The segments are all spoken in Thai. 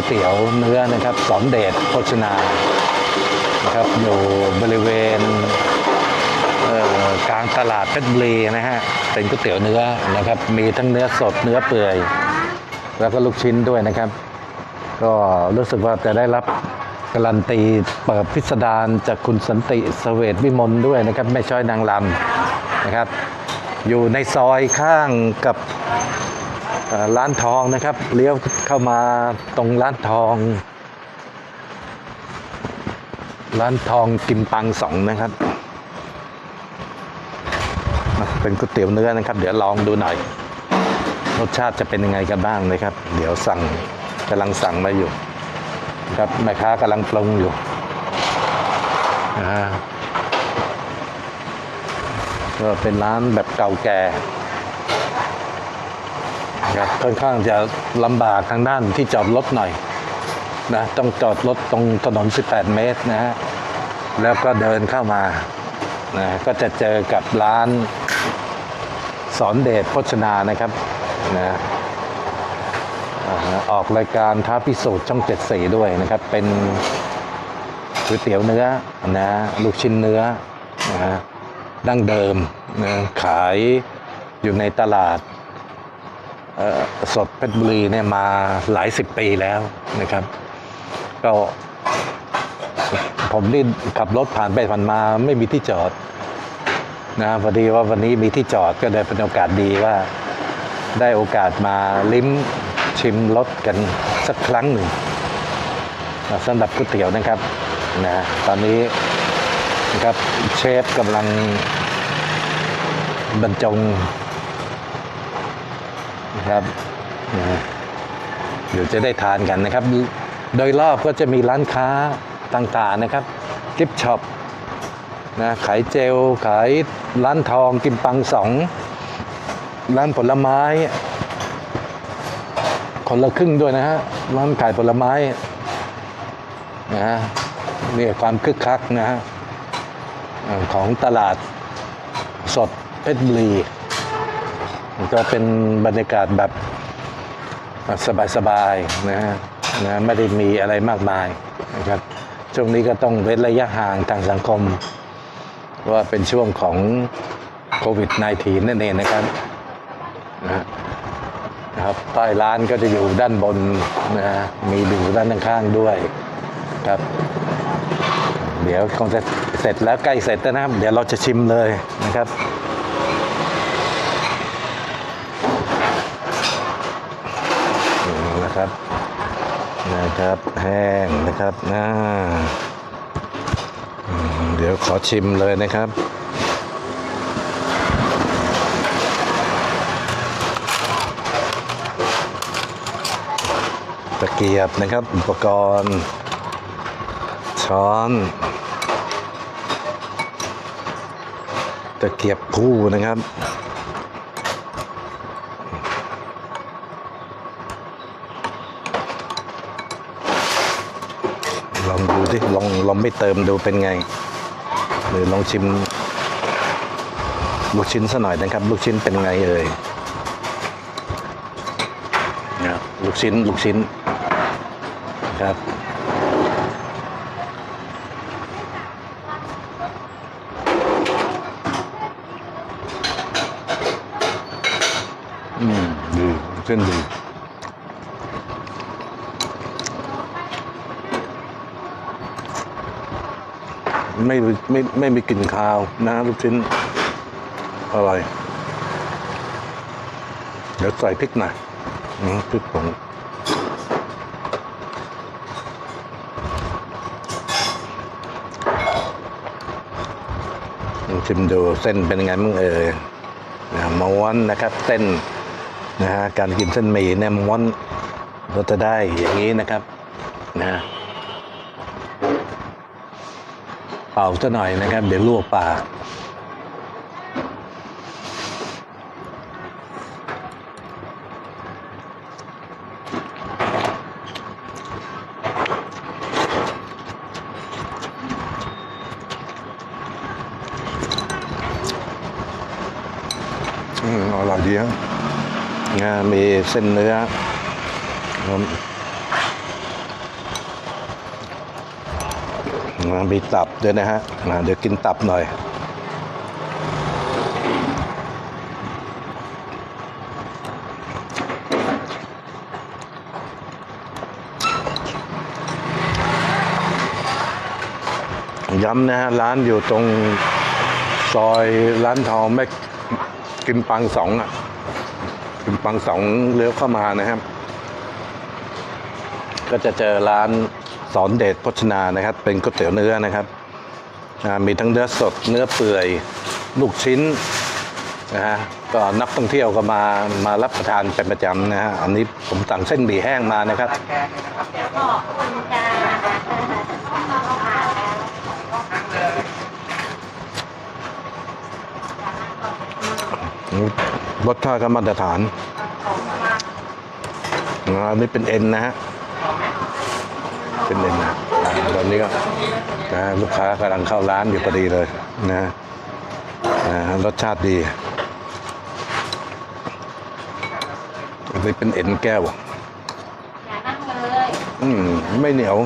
ก๋วยเตี๋ยวเนื้อนะครับสอนเดชโภชนานะครับอยู่บริเวณเกลางตลาดเพชรบุรีนะฮะเป็นก๋วยเตี๋ยวเนื้อนะครับ มีทั้งเนื้อสดเนื้อเปื่อย แล้วก็ลูกชิ้นด้วยนะครับ ก็รู้สึกว่าจะได้รับการันตีเปิดพิสดารจากคุณสันติเสวตวิมลด้วยนะครับแม่ช้อยนางลำนะครับ อยู่ในซอยข้างกับ ร้านทองนะครับ เลี้ยวเข้ามาตรงร้านทอง ร้านทองกิมปังสองนะครับเป็นก๋วยเตี๋ยวเนื้อนะครับ เดี๋ยวลองดูหน่อย รสชาติจะเป็นยังไงกันบ้างนะครับ เดี๋ยวสั่งกำลังสั่งมาอยู่ ครับแม่ค้ากำลังปรุงอยู่อ่าก็เป็นร้านแบบเก่าแก่ ครับค่อนข้างจะลำบากทางด้านที่จอดรถหน่อยนะต้องจอดรถตรงถนน 18 เมตรนะฮะแล้วก็เดินเข้ามานะก็จะเจอกับร้านสอนเดชโภชนานะครับนะอ่าฮะออกรายการท้าพิสูจน์ช่องเจ็ดสีด้วยนะครับ เป็นก๋วยเตี๋ยวเนื้อนะลูกชิ้นเนื้อนะดั้งเดิมนะขายอยู่ในตลาด สดเพชรบุรีเนี่ยมาหลายสิบปีแล้วนะครับ ก็ผมนี่ขับรถผ่านไปผ่านมาไม่มีที่จอดนะพอดีว่าวันนี้มีที่จอดก็เลยเป็นโอกาสดีว่า ได้โอกาสมาลิ้มชิมรสกันสักครั้งหนึ่งนะสำหรับก๋วยเตี๋ยวนะครับนะตอนนี้นะครับเชฟกำลังบรรจง นะครับเดี๋ยวจะได้ทานกันนะครับ โดยรอบก็จะมีร้านค้าต่างๆนะครับกิฟช็อปนะขายเจล ขายร้านทองกิมปังสอง ร้านผลไม้ คนละครึ่งด้วยนะฮะ ร้านขายผลไม้นะฮะนี่ความคึกคักนะฮะ ของตลาดสดเพชรบุรี ก็เป็นบรรยากาศแบบสบายๆนะฮะนะไม่ได้มีอะไรมากมายนะครับช่วงนี้ก็ต้องเว้นระยะห่างทางสังคม ว่าเป็นช่วงของโควิด -19 นั่นเองนะครับนะครับป้ายร้านก็จะอยู่ด้านบนนะฮะมีดูด้านข้างๆด้วยครับ เดี๋ยวคงจะเสร็จแล้วใกล้เสร็จแล้วนะครับ เดี๋ยวเราจะชิมเลยนะครับ นะครับ นะครับ แห้งนะครับนะอืมเดี๋ยวขอชิมเลยนะครับตะเกียบนะครับ อุปกรณ์ ช้อน ตะเกียบคู่นะครับ ลองดูดิลองลองไม่เติมดูเป็นไง หรือลองชิม ลูกชิ้นซะหน่อยนะครับ ลูกชิ้นเป็นไงเอ่ยเนี่ยลูกชิ้นลูกชิ้นครับอืมดีเส้นดี ไม่ไม่ไม่มีกลิ่นคาวนะลูกชิ้นอร่อยเดี๋ยวใส่พริกหน่อยพริกผงชิมดูเส้นเป็นยังไงมึงเอ่ยนะม้วนนะครับเส้นนะฮะการกินเส้นหมี่เนี่ยม้วนเราจะได้อย่างนี้นะครับนะ ป่าซะหน่อยนะครับ เดี๋ยวลวกปากอืมอร่อยดีครับนะมีเส้นเนื้อครับ นะ มีตับด้วยนะฮะเดี๋ยวกินตับหน่อย ย้ำนะฮะ ร้านอยู่ตรงซอยร้านทองแม่กิมปังสองอะ กิมปังสองเลี้ยวเข้ามานะครับ ก็จะเจอร้าน สอนเดชโภชนานะครับ เป็นก๋วยเตี๋ยวเนื้อนะครับมีทั้งเนื้อสดเนื้อเปื่อยลูกชิ้นนะฮะก็นักท่องเที่ยวก็มามารับประทานเป็นประจำนะฮะอันนี้ผมสั่งเส้นหมี่แห้งมานะครับรสชาติก็มาตรฐานอ่าอันนี้เป็นเอ็นนะฮะ เป็นเอ็นนะตอนนี้ก็นะลูกค้ากำลังเข้าร้านอยู่พอดีเลยนะนะรสชาติดีอันนี้เป็นเอ็นแก้วอย่านั่งเลยอืมไม่เหนียว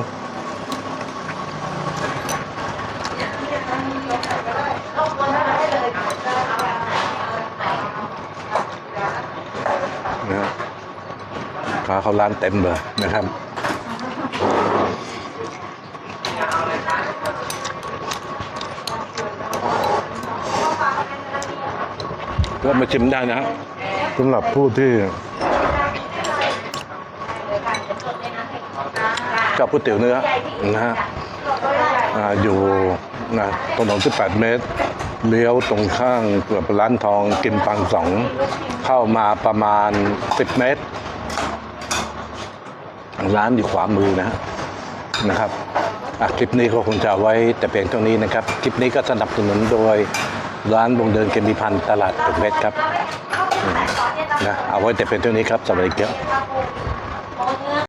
นะฮะลูกค้าเขาร้านเต็มเลยนะครับ ก็มาชิมได้นะสำหรับผู้ที่ชอบก๋วยเตี๋ยวเนื้อนะฮะอยู่นะถนน18 เมตร เลี้ยวตรงข้างเกือบร้านทองกินปังสอง เข้ามาประมาณ 10 เมตร ร้านอยู่ขวามือนะฮะนะครับ คลิปนี้ก็คงจะเอาไว้แต่เพียงเท่านี้นะครับ คลิปนี้ก็สนับสนุนโดยร้านวงเดินเคมีพันตลาดตึกเพชรครับนะเอาไว้แต่เพียงเท่านี้ครับสวัสดีครับ